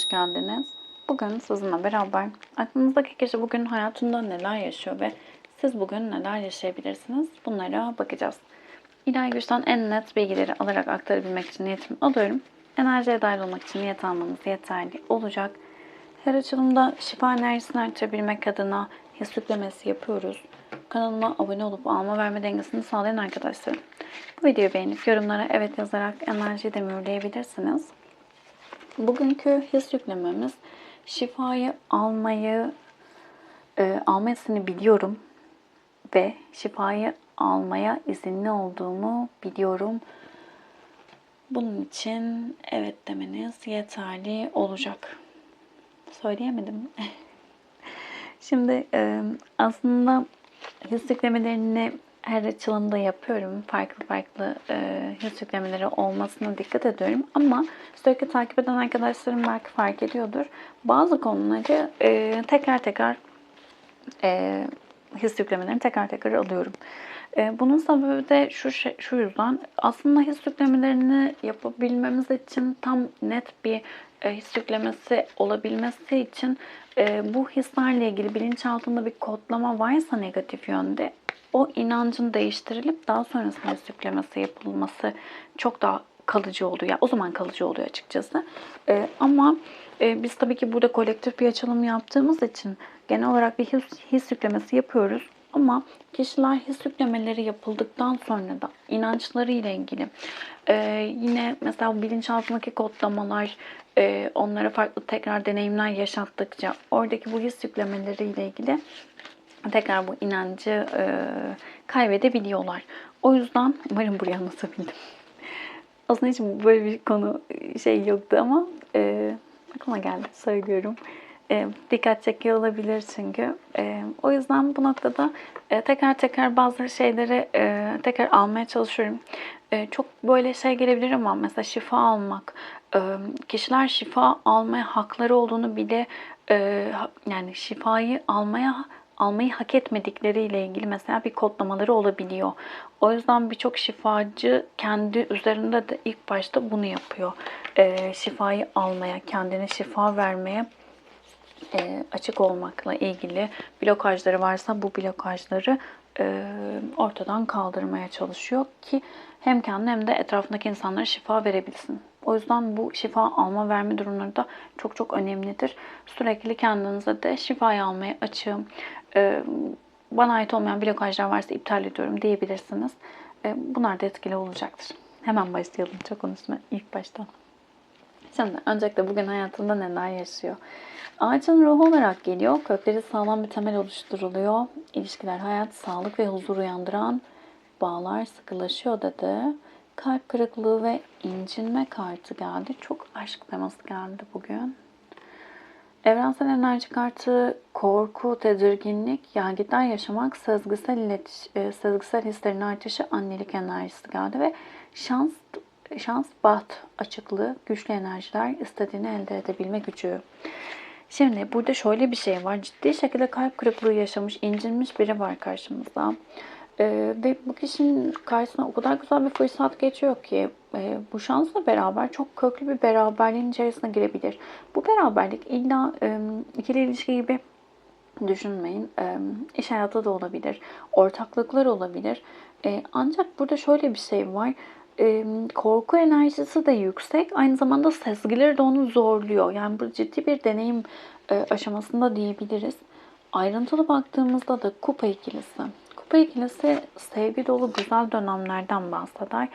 hoş geldiniz. Bugün sizinle beraber aklınızdaki kişi bugün hayatında neler yaşıyor ve siz bugün neler yaşayabilirsiniz bunlara bakacağız. İlahi güçten en net bilgileri alarak aktarabilmek için niyetimi alıyorum. Enerjiye dahil olmak için niyet almanız yeterli olacak. Her açılımda şifa enerjisini artırabilmek adına his yapıyoruz. Kanalıma abone olup alma verme dengesini sağlayan arkadaşlarım. Bu videoyu beğenip yorumlara evet yazarak enerjiyi de mühürleyebilirsiniz. Bugünkü his yüklememiz şifayı almayı e, almasını biliyorum ve şifayı almaya izinli olduğumu biliyorum. Bunun için evet demeniz yeterli olacak. Söyleyemedim. Şimdi e, aslında his yüklemelerini her açılımda yapıyorum. Farklı farklı e, yüklemeleri olmasına dikkat ediyorum. Ama sürekli takip eden arkadaşlarım belki fark ediyordur. Bazı konuları e, tekrar tekrar e, his yüklemelerini tekrar tekrar alıyorum. E, bunun sebebi de şu şey, şu yüzden aslında his yüklemelerini yapabilmemiz için tam net bir e, his yüklemesi olabilmesi için e, bu hislerle ilgili bilinçaltında bir kodlama varsa negatif yönde o inancın değiştirilip daha sonrasında his yüklemesi yapılması çok daha kalıcı oluyor. Yani o zaman kalıcı oluyor açıkçası. E, ama e, biz tabii ki burada kolektif bir açılım yaptığımız için genel olarak bir his, his yüklemesi yapıyoruz. Ama kişiler his yüklemeleri yapıldıktan sonra da inançları ile ilgili e, yine mesela bilinçaltındaki kodlamalar e, onlara farklı tekrar deneyimler yaşattıkça oradaki bu his yüklemeleri ile ilgili tekrar bu inancı e, kaybedebiliyorlar. O yüzden umarım buraya anlatabildim. Aslında hiç böyle bir konu şey yoktu ama e, aklıma geldi söylüyorum. E, dikkat çekiyor olabilir çünkü. E, o yüzden bu noktada e, tekrar tekrar bazı şeyleri e, tekrar almaya çalışıyorum. E, çok böyle şey gelebilir ama mesela şifa almak, e, kişiler şifa almaya hakları olduğunu bile e, yani şifayı almaya almayı hak etmedikleriyle ilgili mesela bir kodlamaları olabiliyor. O yüzden birçok şifacı kendi üzerinde de ilk başta bunu yapıyor. E, şifayı almaya, kendine şifa vermeye e, açık olmakla ilgili blokajları varsa bu blokajları e, ortadan kaldırmaya çalışıyor ki hem kendi hem de etrafındaki insanlara şifa verebilsin. O yüzden bu şifa alma verme durumları da çok çok önemlidir. Sürekli kendinize de şifayı almaya açığım. E, bana ait olmayan blokajlar varsa iptal ediyorum diyebilirsiniz. E, bunlar da etkili olacaktır. Hemen başlayalım çok konuşma ilk baştan. Şimdi öncelikle bugün hayatında neler yaşıyor? Ağacın ruhu olarak geliyor. Kökleri sağlam bir temel oluşturuluyor. İlişkiler, hayat, sağlık ve huzur uyandıran bağlar sıkılaşıyor dedi. Kalp kırıklığı ve incinme kartı geldi. Çok aşk teması geldi bugün. Evrensel enerji kartı korku, tedirginlik, yangitler yaşamak, sezgisel, iletiş, e, sezgisel hislerin artışı, annelik enerjisi geldi ve şans, şans, baht açıklığı, güçlü enerjiler, istediğini elde edebilme gücü. Şimdi burada şöyle bir şey var. Ciddi şekilde kalp kırıklığı yaşamış, incinmiş biri var karşımızda. Ee, ve bu kişinin karşısına o kadar güzel bir fırsat geçiyor ki e, bu şansla beraber çok köklü bir beraberliğin içerisine girebilir. Bu beraberlik illa e, ikili ilişki gibi düşünmeyin. E, iş hayatı da olabilir, ortaklıklar olabilir. E, ancak burada şöyle bir şey var e, korku enerjisi de yüksek. Aynı zamanda sezgileri de onu zorluyor. Yani bu ciddi bir deneyim e, aşamasında diyebiliriz. Ayrıntılı baktığımızda da kupa ikilisi. Kupa ikilisi sevgi dolu güzel dönemlerden bahseder.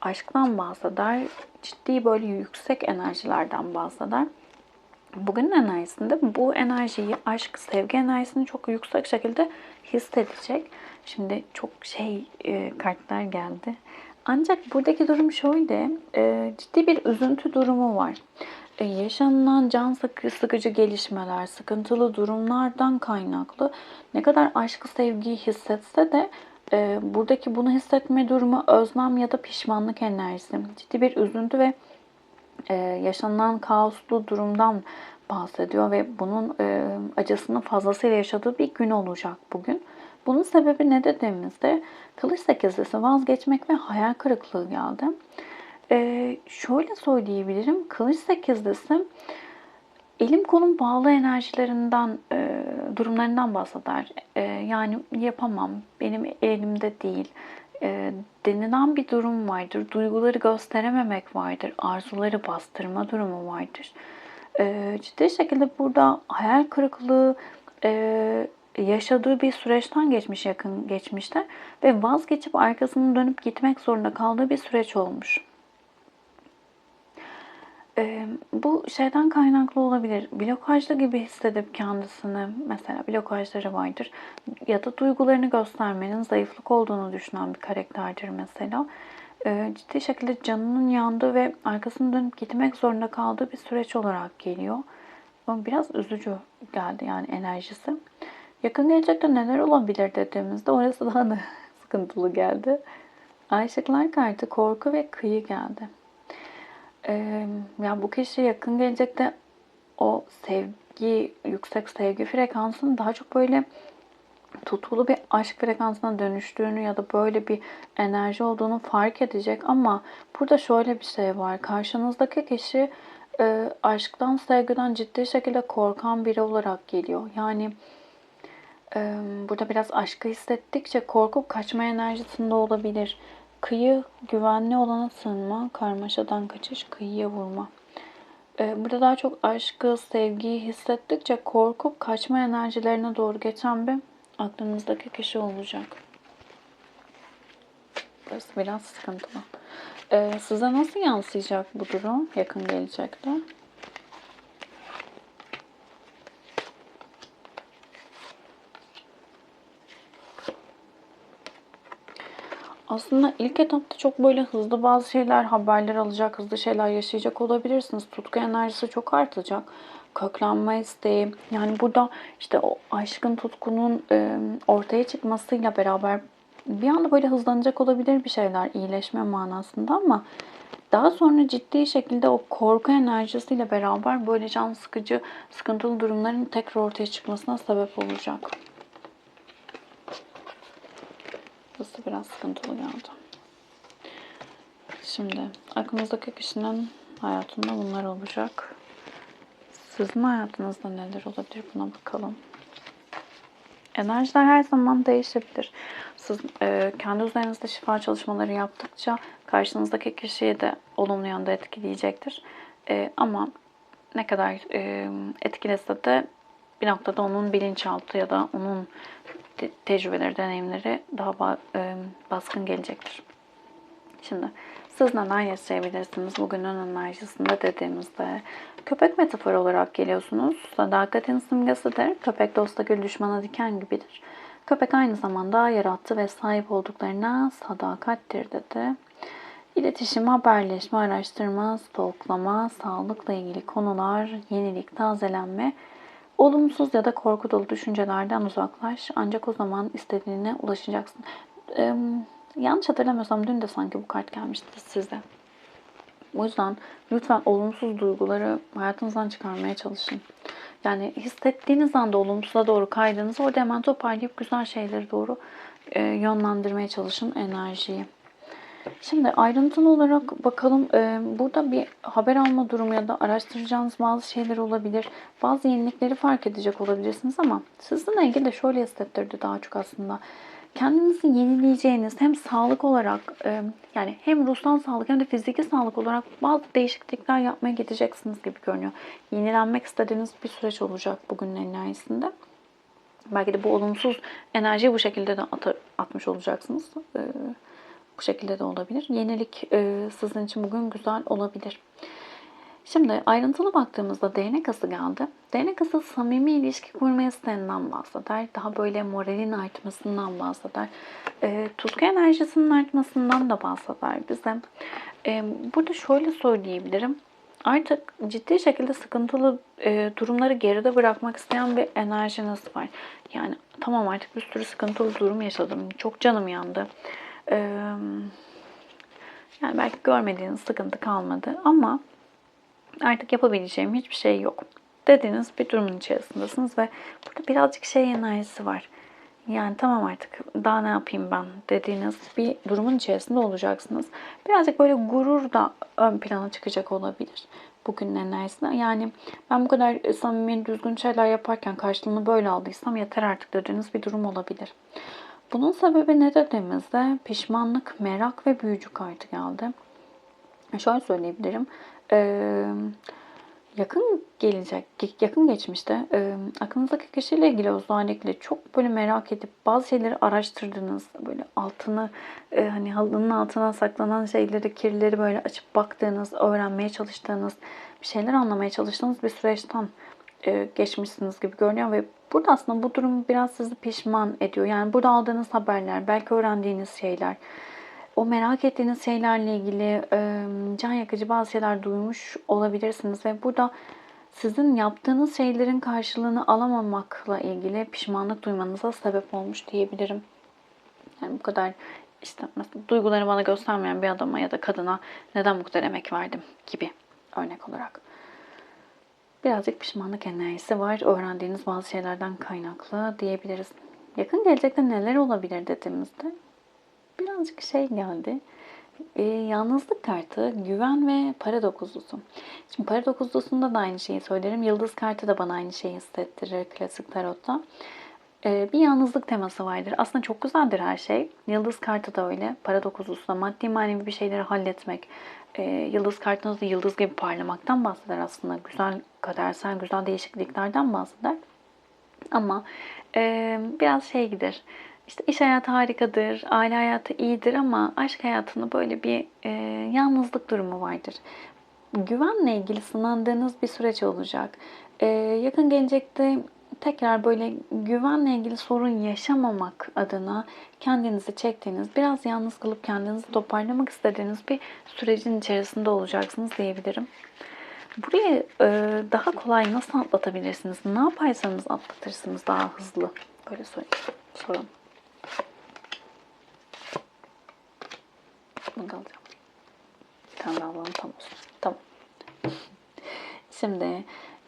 Aşktan bahseder. Ciddi böyle yüksek enerjilerden bahseder. Bugünün enerjisinde bu enerjiyi, aşk, sevgi enerjisini çok yüksek şekilde hissedecek. Şimdi çok şey e, kartlar geldi. Ancak buradaki durum şöyle, e, ciddi bir üzüntü durumu var. E, yaşanılan can sıkıcı gelişmeler, sıkıntılı durumlardan kaynaklı ne kadar aşkı sevgiyi hissetse de e, buradaki bunu hissetme durumu özlem ya da pişmanlık enerjisi. Ciddi bir üzüntü ve e, yaşanılan kaoslu durumdan bahsediyor ve bunun e, acısını fazlasıyla yaşadığı bir gün olacak bugün. Bunun sebebi ne dediğimizde kılıç sekizlisi vazgeçmek ve hayal kırıklığı geldi. Ee, şöyle söyleyebilirim. Kılıç sekizlisi elim kolum bağlı enerjilerinden, e, durumlarından bahseder. E, yani yapamam, benim elimde değil e, denilen bir durum vardır. Duyguları gösterememek vardır. Arzuları bastırma durumu vardır. E, ciddi şekilde burada hayal kırıklığı e, yaşadığı bir süreçten geçmiş yakın geçmişte ve vazgeçip arkasını dönüp gitmek zorunda kaldığı bir süreç olmuş. Ee, bu şeyden kaynaklı olabilir. Blokajlı gibi hissedip kendisini mesela blokajları vardır. Ya da duygularını göstermenin zayıflık olduğunu düşünen bir karakterdir mesela. Ee, ciddi şekilde canının yandığı ve arkasını dönüp gitmek zorunda kaldığı bir süreç olarak geliyor. Ama biraz üzücü geldi yani enerjisi. Yakın gelecekte neler olabilir dediğimizde orası daha da sıkıntılı geldi. Ayşıklar kartı korku ve kıyı geldi. Ee, ya bu kişi yakın gelecekte o sevgi, yüksek sevgi frekansının daha çok böyle tutkulu bir aşk frekansına dönüştüğünü ya da böyle bir enerji olduğunu fark edecek ama burada şöyle bir şey var. Karşınızdaki kişi e, aşktan, sevgiden ciddi şekilde korkan biri olarak geliyor. Yani e, burada biraz aşkı hissettikçe korkup kaçma enerjisinde olabilir. Kıyı güvenli olana sığınma, karmaşadan kaçış, kıyıya vurma. Ee, burada daha çok aşkı, sevgiyi hissettikçe korkup kaçma enerjilerine doğru geçen bir aklınızdaki kişi olacak. Burası biraz sıkıntılı. Ee, size nasıl yansıyacak bu durum yakın gelecekte? Aslında ilk etapta çok böyle hızlı bazı şeyler, haberler alacak, hızlı şeyler yaşayacak olabilirsiniz. Tutku enerjisi çok artacak. Köklenme isteği. Yani burada işte o aşkın, tutkunun ortaya çıkmasıyla beraber bir anda böyle hızlanacak olabilir bir şeyler iyileşme manasında ama daha sonra ciddi şekilde o korku enerjisiyle beraber böyle can sıkıcı, sıkıntılı durumların tekrar ortaya çıkmasına sebep olacak. Burası biraz sıkıntılı geldi. Şimdi aklınızdaki kişinin hayatında bunlar olacak. Sizin hayatınızda neler olabilir buna bakalım. Enerjiler her zaman değişebilir. Siz e, kendi üzerinizde şifa çalışmaları yaptıkça karşınızdaki kişiyi de olumlu yönde etkileyecektir. E, ama ne kadar e, etkilese de bir noktada onun bilinçaltı ya da onun tecrübeleri, deneyimleri daha baskın gelecektir. Şimdi siz neler yaşayabilirsiniz bugünün enerjisinde dediğimizde? Köpek metafor olarak geliyorsunuz. Sadakatin simgesidir. Köpek dosta gül düşmana diken gibidir. Köpek aynı zamanda yarattı ve sahip olduklarına sadakattir dedi. İletişim, haberleşme, araştırma, stoklama, sağlıkla ilgili konular, yenilik, tazelenme, Olumsuz ya da korku dolu düşüncelerden uzaklaş. Ancak o zaman istediğine ulaşacaksın. Ee, yanlış hatırlamıyorsam dün de sanki bu kart gelmişti size. O yüzden lütfen olumsuz duyguları hayatınızdan çıkarmaya çalışın. Yani hissettiğiniz anda olumsuza doğru kaydığınızı orada hemen toparlayıp güzel şeyleri doğru e, yönlendirmeye çalışın enerjiyi. Şimdi ayrıntılı olarak bakalım. Ee, burada bir haber alma durumu ya da araştıracağınız bazı şeyler olabilir. Bazı yenilikleri fark edecek olabilirsiniz ama sizinle ilgili de şöyle hissettirdi daha çok aslında. Kendinizi yenileyeceğiniz hem sağlık olarak e, yani hem ruhsal sağlık hem de fiziki sağlık olarak bazı değişiklikler yapmaya gideceksiniz gibi görünüyor. Yenilenmek istediğiniz bir süreç olacak bugünün enerjisinde. Belki de bu olumsuz enerjiyi bu şekilde de atmış olacaksınız. Ee, bu şekilde de olabilir. Yenilik e, sizin için bugün güzel olabilir. Şimdi ayrıntılı baktığımızda değnek ası geldi. Değnek ası samimi ilişki kurma isteğinden bahseder. Daha böyle moralin artmasından bahseder. E, tutku enerjisinin artmasından da bahseder bize. E, burada şöyle söyleyebilirim. Artık ciddi şekilde sıkıntılı e, durumları geride bırakmak isteyen bir enerjiniz var. Yani tamam artık bir sürü sıkıntılı durum yaşadım. Çok canım yandı yani belki görmediğiniz sıkıntı kalmadı ama artık yapabileceğim hiçbir şey yok dediğiniz bir durumun içerisindesiniz ve burada birazcık şey enerjisi var. Yani tamam artık daha ne yapayım ben dediğiniz bir durumun içerisinde olacaksınız. Birazcık böyle gurur da ön plana çıkacak olabilir. bugünün enerjisine. Yani ben bu kadar samimi, düzgün şeyler yaparken karşılığını böyle aldıysam yeter artık dediğiniz bir durum olabilir. Bunun sebebi ne dediğimizde pişmanlık, merak ve büyücü kartı geldi. Şöyle söyleyebilirim. Ee, yakın gelecek, yakın geçmişte e, aklınızdaki kişiyle ilgili özellikle çok böyle merak edip bazı şeyleri araştırdınız. Böyle altını e, hani halının altına saklanan şeyleri, kirleri böyle açıp baktığınız, öğrenmeye çalıştığınız, bir şeyler anlamaya çalıştığınız bir süreçten e, geçmişsiniz gibi görünüyor ve burada aslında bu durum biraz sizi pişman ediyor. Yani burada aldığınız haberler, belki öğrendiğiniz şeyler, o merak ettiğiniz şeylerle ilgili e, can yakıcı bazı şeyler duymuş olabilirsiniz ve burada sizin yaptığınız şeylerin karşılığını alamamakla ilgili pişmanlık duymanıza sebep olmuş diyebilirim. Yani bu kadar işte mesela duyguları bana göstermeyen bir adama ya da kadına neden bu kadar emek verdim gibi örnek olarak. Birazcık pişmanlık enerjisi var. Öğrendiğiniz bazı şeylerden kaynaklı diyebiliriz. Yakın gelecekte neler olabilir dediğimizde birazcık şey geldi. E, yalnızlık kartı, güven ve para dokuzlusu. Şimdi para dokuzlusunda da aynı şeyi söylerim. Yıldız kartı da bana aynı şeyi hissettirir klasik tarotta. E, bir yalnızlık teması vardır. Aslında çok güzeldir her şey. Yıldız kartı da öyle. Para dokuzlusu da maddi manevi bir şeyleri halletmek. E, yıldız kartınız da yıldız gibi parlamaktan bahseder aslında. Güzel kadersel, güzel değişikliklerden bahseder. Ama e, biraz şey gider işte iş hayatı harikadır, aile hayatı iyidir ama aşk hayatında böyle bir e, yalnızlık durumu vardır. Güvenle ilgili sınandığınız bir süreç olacak. E, yakın gelecekte tekrar böyle güvenle ilgili sorun yaşamamak adına kendinizi çektiğiniz, biraz yalnız kalıp kendinizi toparlamak istediğiniz bir sürecin içerisinde olacaksınız diyebilirim. Burayı e, daha kolay nasıl atlatabilirsiniz? Ne yaparsanız atlatırsınız daha hızlı? Böyle sorun. Bunu da alacağım. Bir tane daha alalım tam. Tamam. Şimdi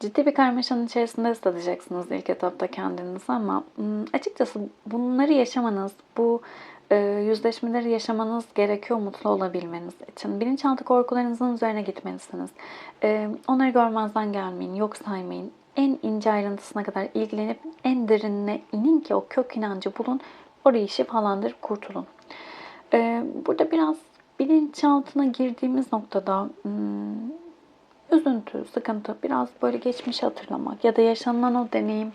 ciddi bir karmaşanın içerisinde hissedeceksiniz ilk etapta kendinizi ama hmm, açıkçası bunları yaşamanız, bu e, yüzleşmeleri yaşamanız gerekiyor mutlu olabilmeniz için. Bilinçaltı korkularınızın üzerine gitmelisiniz. E, onları görmezden gelmeyin, yok saymayın. En ince ayrıntısına kadar ilgilenip en derinine inin ki o kök inancı bulun. Orayı şifalandırıp kurtulun. E, burada biraz bilinçaltına girdiğimiz noktada hmm, üzüntü, sıkıntı, biraz böyle geçmişi hatırlamak ya da yaşanılan o deneyim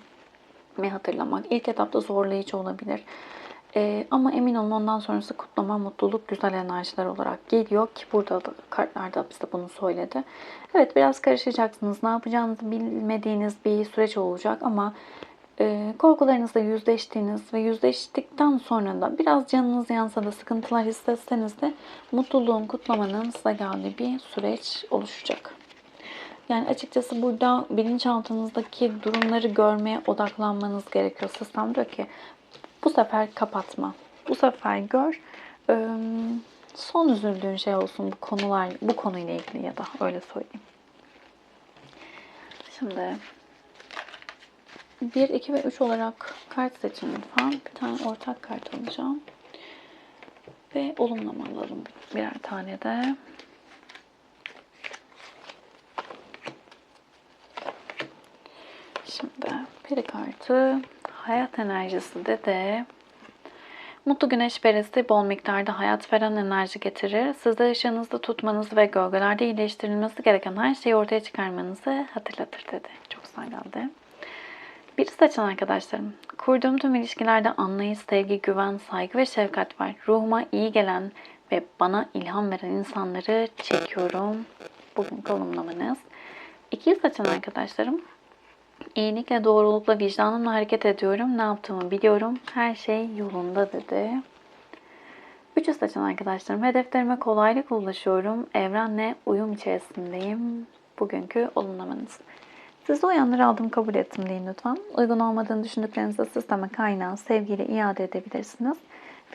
mi hatırlamak ilk etapta zorlayıcı olabilir. Ee, ama emin olun ondan sonrası kutlama, mutluluk, güzel enerjiler olarak geliyor ki burada da kartlarda bize bunu söyledi. Evet biraz karışacaksınız. Ne yapacağınızı bilmediğiniz bir süreç olacak ama e, korkularınızla yüzleştiğiniz ve yüzleştikten sonra da biraz canınız yansa da sıkıntılar hissetseniz de mutluluğun kutlamanın size geldiği bir süreç oluşacak. Yani açıkçası burada bilinçaltınızdaki durumları görmeye odaklanmanız gerekiyor. Sistem diyor ki bu sefer kapatma. Bu sefer gör. Son üzüldüğün şey olsun bu konular, bu konuyla ilgili ya da öyle söyleyeyim. Şimdi 1, 2 ve 3 olarak kart seçin lütfen. Bir tane ortak kart alacağım. Ve olumlama alalım birer tane de. Şimdi peri kartı hayat enerjisi de de Mutlu güneş perisi bol miktarda hayat veren enerji getirir. Size ışığınızda tutmanızı ve gölgelerde iyileştirilmesi gereken her şeyi ortaya çıkarmanızı hatırlatır dedi. Çok güzel geldi. Bir seçen arkadaşlarım. Kurduğum tüm ilişkilerde anlayış, sevgi, güven, saygı ve şefkat var. Ruhuma iyi gelen ve bana ilham veren insanları çekiyorum. Bugün olumlamanız. İki seçen arkadaşlarım. İyilikle, doğrulukla, vicdanımla hareket ediyorum. Ne yaptığımı biliyorum. Her şey yolunda dedi. Üçü seçen arkadaşlarım. Hedeflerime kolaylıkla ulaşıyorum. Evrenle uyum içerisindeyim. Bugünkü olumlamanız. Siz de uyanları aldım kabul ettim deyin lütfen. Uygun olmadığını düşündüklerinizi sisteme kaynağı sevgiyle iade edebilirsiniz.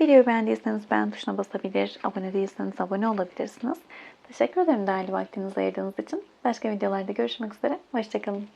Videoyu beğendiyseniz beğen tuşuna basabilir, abone değilseniz abone olabilirsiniz. Teşekkür ederim değerli vaktinizi ayırdığınız için. Başka videolarda görüşmek üzere. Hoşçakalın.